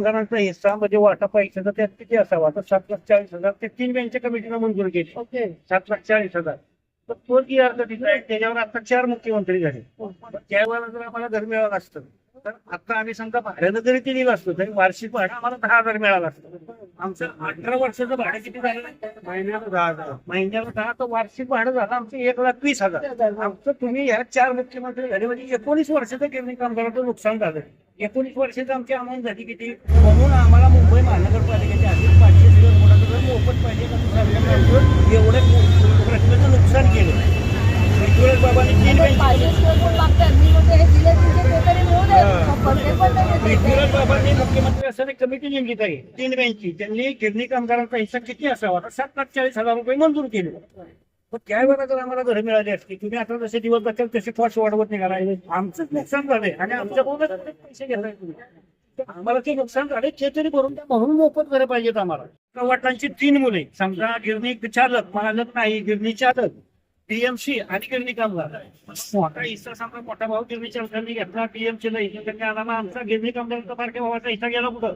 कामगारांचा हिस्सा म्हणजे वाटा पैशाचा त्यात किती असावा? तर सात लाख चाळीस हजार. ते तीन बँकच्या कमिटीनं मंजूर केली. ओके. सात लाख चाळीस हजार. तर तो जी अर्ज दिला त्याच्यावर आता चार मुख्यमंत्री झाले. त्यावेळेला जर आम्हाला घर मिळालं असतं तर आता आम्ही समजा भाड्यानं जरी ते दिलं असतं तरी वार्षिक भाडं आम्हाला दहा हजार मिळालं असतं आमचं अठरा वर्षाचं भाडं किती झालं? महिन्याला दहा हजार. महिन्याला दहा तर वार्षिक भाडं झालं आमचं एक लाख वीस हजार. आमचं तुम्ही ह्या चार मुख्यमंत्री झाले म्हणजे एकोणीस वर्षाचं गिरणी कामगाराचं नुकसान झालं. एकोणीस वर्षाची आमची अमाऊंट झाली किती? म्हणून आम्हाला मुंबई महानगरपालिकेचे आधी पाचशे दिवस मोठा मोफत पाहिजे एवढं प्रश्नाचं नुकसान केलं. बाबांनी तीन बँक पाहिजे कोण मागतात मी म्हणजे हे दिले तुझे ते तरी मिळू दे पण ते पण बाबांनी मुख्यमंत्री असताना कमिटी नेमली आहे. तीन बँकची. त्यांनी गिरणी कामगारांचा हिस्सा किती असावा? सात लाख चाळीस हजार रुपये मंजूर केले. पण त्यावेळेला जर आम्हाला घर मिळाली असती. तुम्ही आता जसे दिवस जातील तसे फॉर्स वाढवत निघाला आमचंच नुकसान झालंय. आणि आमच्या पैसे घेताय तुम्ही. आम्हाला ते नुकसान झाले ते तरी भरून द्या. म्हणून मोफत घरं पाहिजेत आम्हाला. वडिलांची तीन मुले. समजा गिरणी चालक मालक नाही गिरणी चालक. टीएमसी आणि गिरणी कामगार मोठा हिस्सा समजा मोठा भाऊ गिरणी चालकांनी घेतला टीएमसी ला हिस्सा आला आमचा गिरणी कामगारांचा बारक्या भावाचा इथं गेला कुठं?